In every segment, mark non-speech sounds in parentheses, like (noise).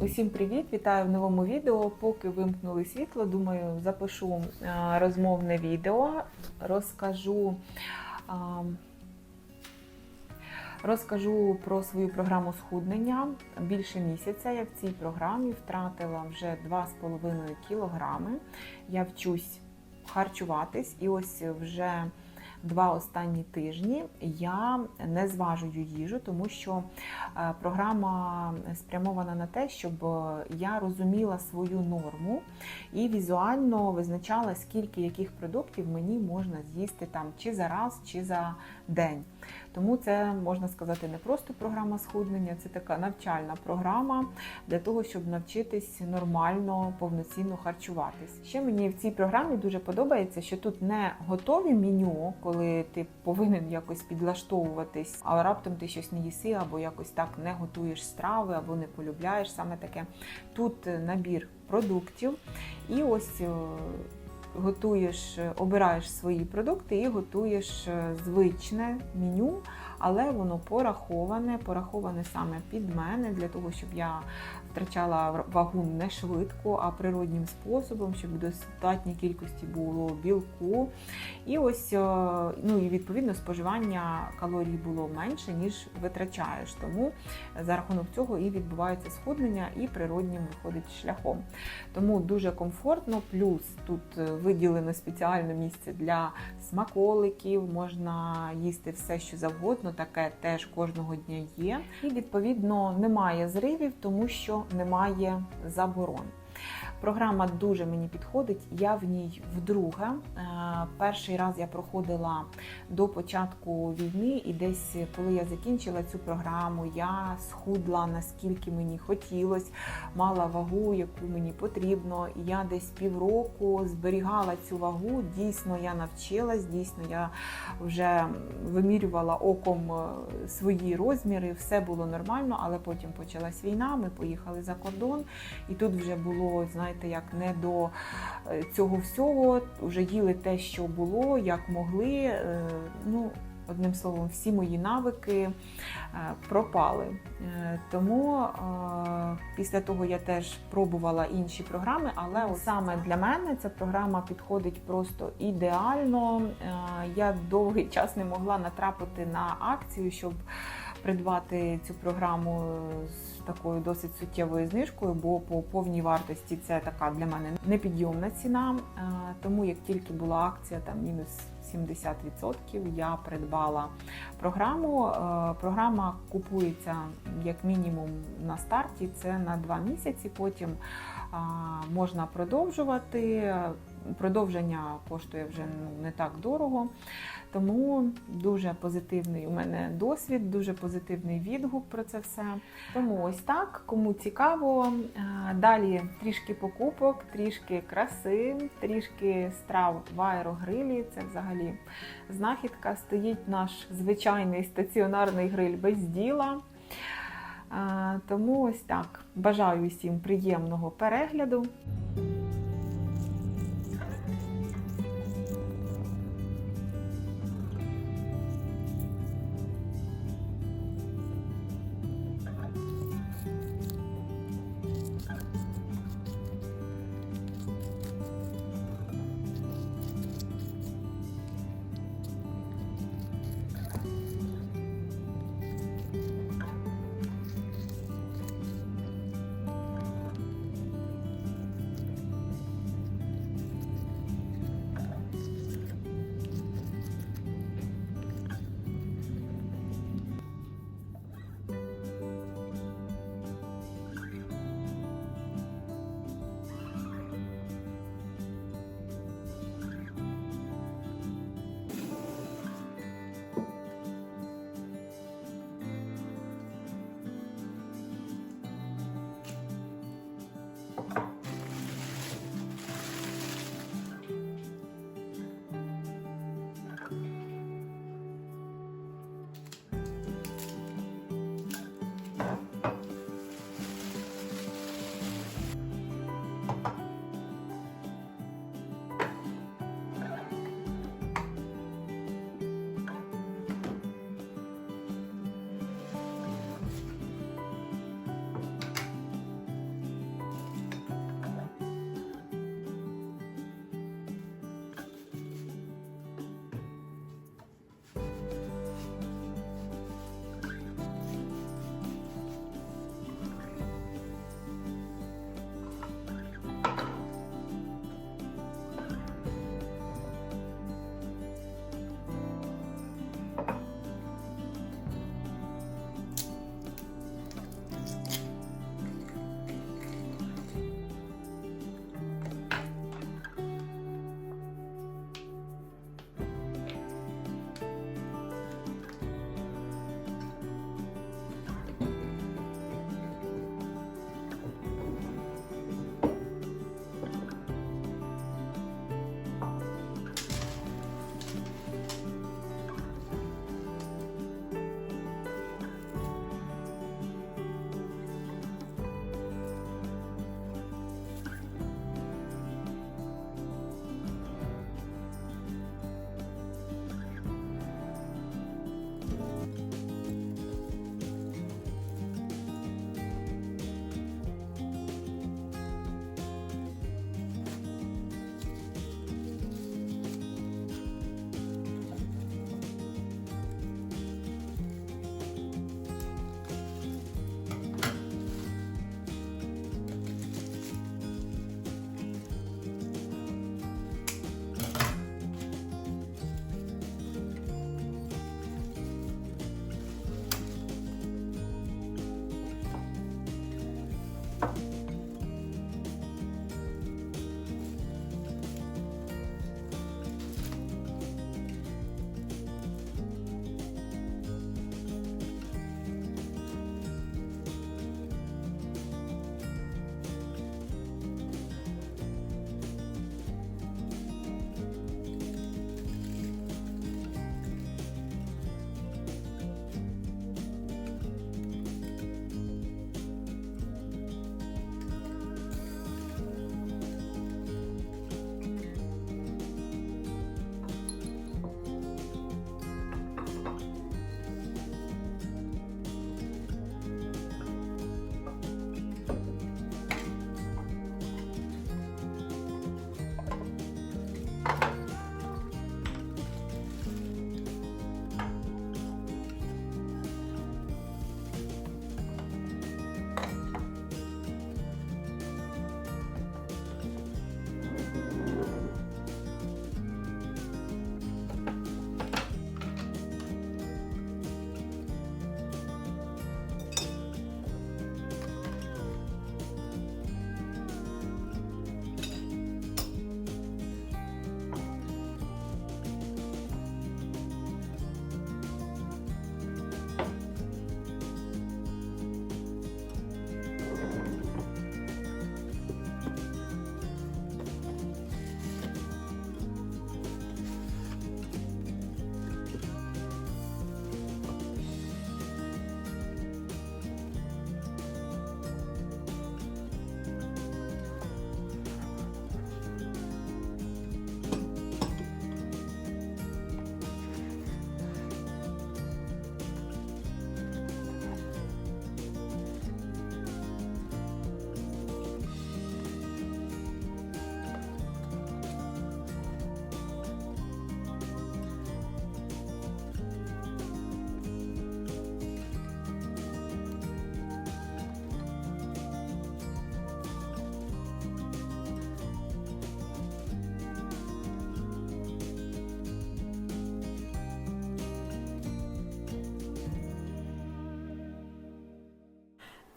Усім привіт! Вітаю в новому відео. Поки вимкнули світло, думаю, запишу е, розмовне відео, розкажу. Розкажу про свою програму схуднення. Більше місяця я в цій програмі втратила вже 2,5 кілограми. Я вчусь харчуватись, і ось вже два останні тижні я не зважую їжу, тому що е, програма спрямована на те, щоб е, я розуміла свою норму і візуально визначала, скільки яких продуктів мені можна з'їсти там чи за раз, чи за день. Тому це можна сказати не просто програма схуднення, це така навчальна програма для того, щоб навчитись нормально, повноцінно харчуватись. Ще мені в цій програмі дуже подобається, що тут не готові меню, коли ти повинен якось підлаштовуватись, а раптом ти щось не їси, або якось так не готуєш страви, або не полюбляєш саме таке. Тут набір продуктів, і ось. Е, Готуєш, обираєш свої продукти і готуєш е, звичне меню, але воно пораховане, пораховане саме під мене для того, щоб я втрачала вагу не швидко, а природнім способом, щоб достатній кількості було білку. І ось, е, ну і відповідно споживання калорій було менше, ніж витрачаєш. Тому за рахунок цього і відбувається схуднення, і природнім виходить шляхом. Тому дуже комфортно, плюс тут е, виділено спеціальне місце для смаколиків, можна їсти все, що завгодно, таке теж кожного дня є. І відповідно немає зривів, тому що немає заборон. Програма дуже мені підходить. Я в ній вдруге. Е, Перший раз я проходила до початку війни, і десь коли я закінчила цю програму, я схудла наскільки мені хотілося, мала вагу, яку мені потрібно. І я десь півроку зберігала цю вагу. Дійсно, я навчилась, дійсно, я вже вимірювала оком е, свої розміри, все було нормально, але потім почалась війна. Ми поїхали за кордон, і тут вже було, знаєте, як не до е, цього всього. Вже їли те, що було, як могли. Е, Ну, одним словом, всі мої навики е, пропали. Тому після того я теж пробувала інші програми, але саме для мене ця програма підходить просто ідеально. Я довгий (laughs) час не могла натрапити на акцію, щоб придбати цю програму з такою досить суттєвою знижкою, бо по повній вартості це така для мене непідйомна ціна. Е, Тому як тільки була акція, там мінус 70%, я придбала програму. Е, Програма купується як мінімум на старті, це на 2 місяці. Потім можна продовжувати. Продовження коштує вже ну, не так дорого. Тому дуже позитивний у мене досвід, дуже позитивний відгук про це все. Тому ось так, кому цікаво. Е, Далі трішки покупок, трішки краси, трішки страв в аерогрилі. Це взагалі знахідка. Стоїть наш звичайний стаціонарний гриль без діла. Е, Тому ось так. Бажаю всім приємного перегляду.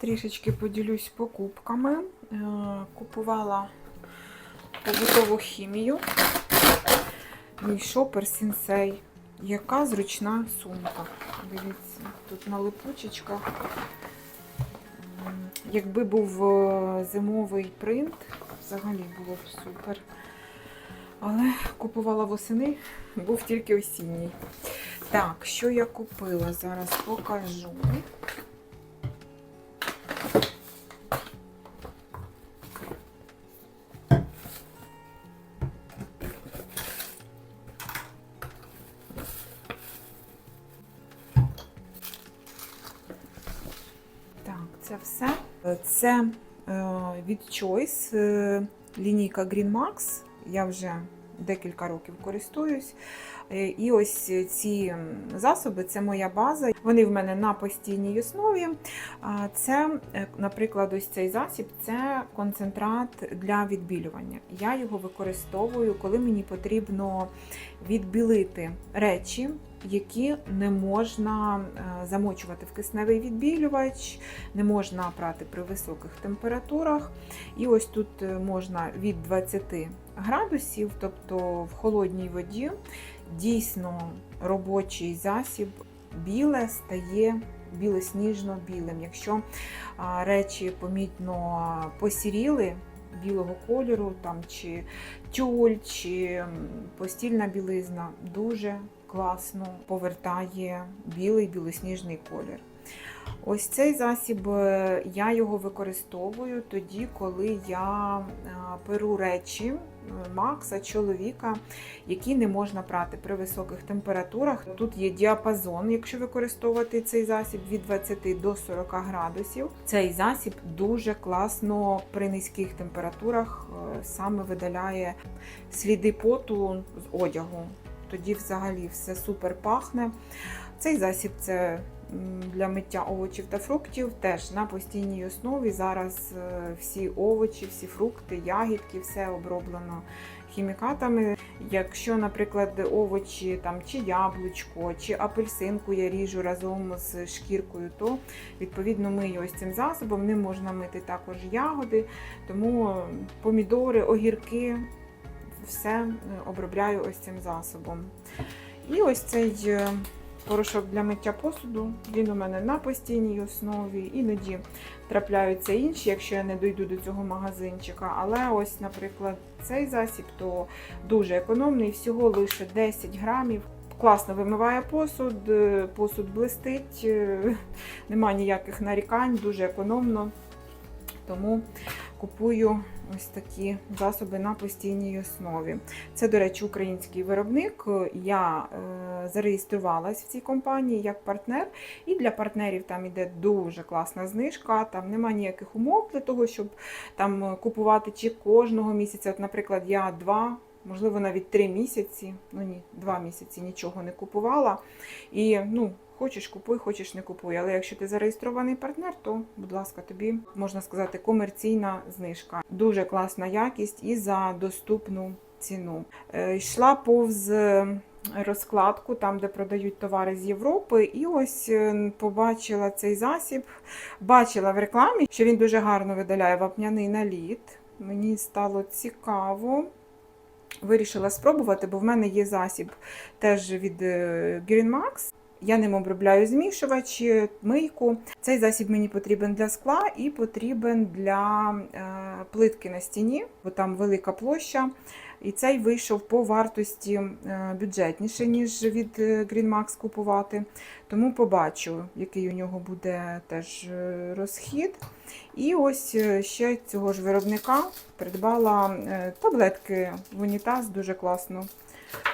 Трішечки поділюсь покупками. Е, Купувала побутову хімію. Мій шопер сінсей. Яка зручна сумка. Дивіться, тут на липучечках. Якби був е, зимовий принт, взагалі було б супер. Але купувала восени, був тільки осінній. Так, що я купила? Зараз покажу. Це е, від Choice е, лінійка Green Max. Я вже декілька років користуюсь. Е, І ось ці засоби це моя база. Вони в мене на постійній основі. Це, наприклад, ось цей засіб це концентрат для відбілювання. Я його використовую, коли мені потрібно відбілити речі, які не можна е, замочувати в кисневий відбілювач, не можна прати при високих температурах. І ось тут е, можна від 20 градусів, тобто в холодній воді, дійсно робочий засіб біле стає білосніжно-білим. Якщо речі помітно посіріли білого кольору, там, чи тюль, чи постільна білизна, дуже класно повертає білий білосніжний колір. Ось цей засіб е, я його використовую тоді, коли я перу речі е, Макса, чоловіка, які не можна прати при високих температурах. Тут є діапазон, якщо використовувати цей засіб від 20 до 40 градусів. Цей засіб дуже класно при низьких температурах е, саме видаляє сліди поту з одягу. Тоді взагалі все супер пахне. Цей засіб це для миття овочів та фруктів теж на постійній основі. Зараз е, всі овочі, всі фрукти, ягідки, все оброблено хімікатами. Якщо, наприклад, овочі там чи яблучко, чи апельсинку я ріжу разом з шкіркою, то відповідно мию ось цим засобом. Ним можна мити також ягоди, тому помідори, огірки, все е, обробляю ось цим засобом. І ось цей е, порошок для миття посуду. Він у мене на постійній основі. Іноді трапляються інші, якщо я не дойду до цього магазинчика. Але ось, наприклад, цей засіб то дуже економний, всього лише 10 грамів. Класно вимиває посуд, е, посуд блистить, нема ніяких нарікань, дуже економно. Тому купую ось такі засоби на постійній основі. Це, до речі, український виробник. Я е, зареєструвалась в цій компанії як партнер, і для партнерів там іде дуже класна знижка. Там нема ніяких умов для того, щоб там купувати чи кожного місяця. От, наприклад, я два. Можливо, навіть три місяці, ну ні, два місяці нічого не купувала. І ну, хочеш купуй, хочеш не купуй. Але якщо ти зареєстрований партнер, то, будь ласка, тобі можна сказати, комерційна знижка. Дуже класна якість і за доступну ціну. Е, Йшла повз е, розкладку, там, де продають товари з Європи, і ось е, побачила цей засіб. Бачила в рекламі, що він дуже гарно видаляє вапняний наліт. Мені стало цікаво. Вирішила спробувати, бо в мене є засіб теж від е, Green Max. Я ним обробляю змішувач, е, мийку. Цей засіб мені потрібен для скла і потрібен для е, плитки на стіні, бо там велика площа. І цей вийшов по вартості е, бюджетніше, ніж від е, Green Max купувати. Тому побачу, який у нього буде теж розхід. І ось ще цього ж виробника придбала таблетки в унітаз, дуже класно.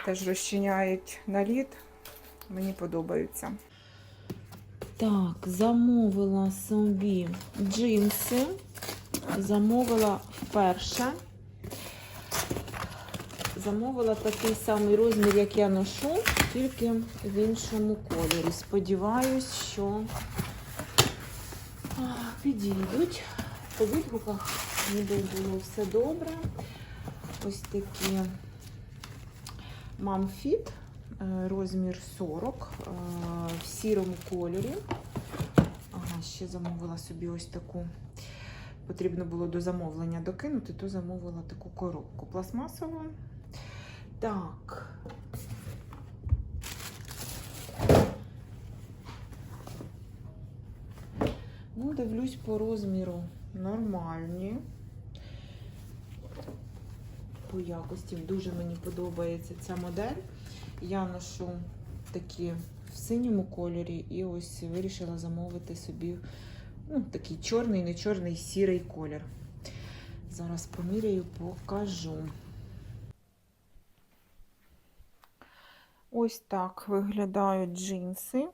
Теж розчиняють наліт. Мені подобаються. Так, замовила собі джинси. Замовила вперше. Замовила такий самий розмір, як я ношу, тільки в іншому кольорі. Сподіваюсь, що підійдуть. По відгуках ніби було все добре. Ось такі мамфіт, розмір 40 е, в сірому кольорі. Ага, ще замовила собі ось таку. Потрібно було до замовлення докинути, то замовила таку коробку пластмасову. Так. Ну, дивлюсь по розміру нормальні. По якості дуже мені подобається ця модель. Я ношу такі в синьому кольорі і ось вирішила замовити собі ну, такий чорний, не чорний, сірий колір. Зараз поміряю, покажу. Ось так виглядають джинси.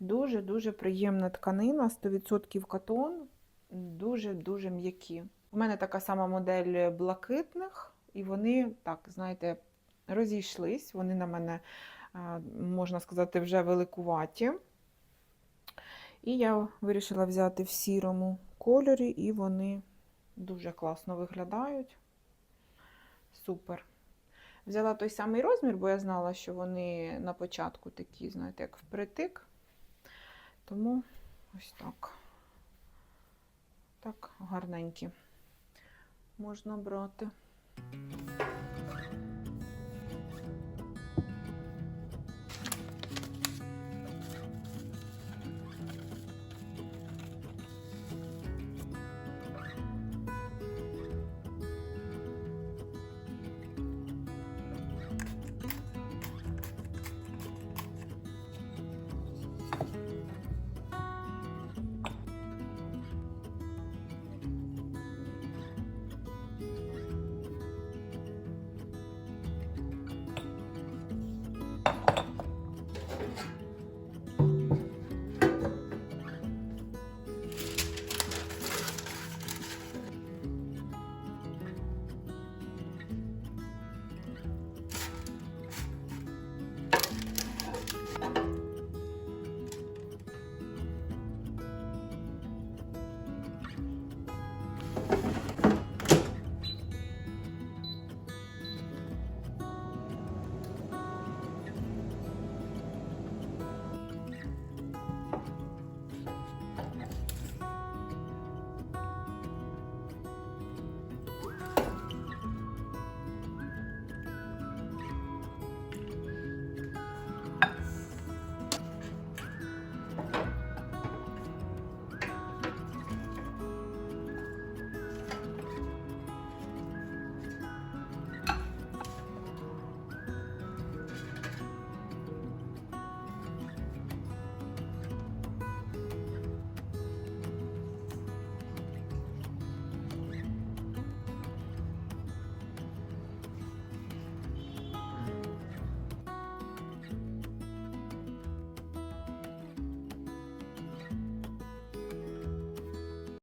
Дуже-дуже приємна тканина, 100% катон, дуже-дуже м'які. У мене така сама модель блакитних, і вони, так, знаєте, розійшлись. Вони на мене, можна сказати, вже великуваті. І я вирішила взяти в сірому кольорі, і вони дуже класно виглядають. Супер. Взяла той самий розмір, бо я знала, що вони на початку такі, знаєте, як впритик. Тому ось так. Так, гарненькі. Можна брати.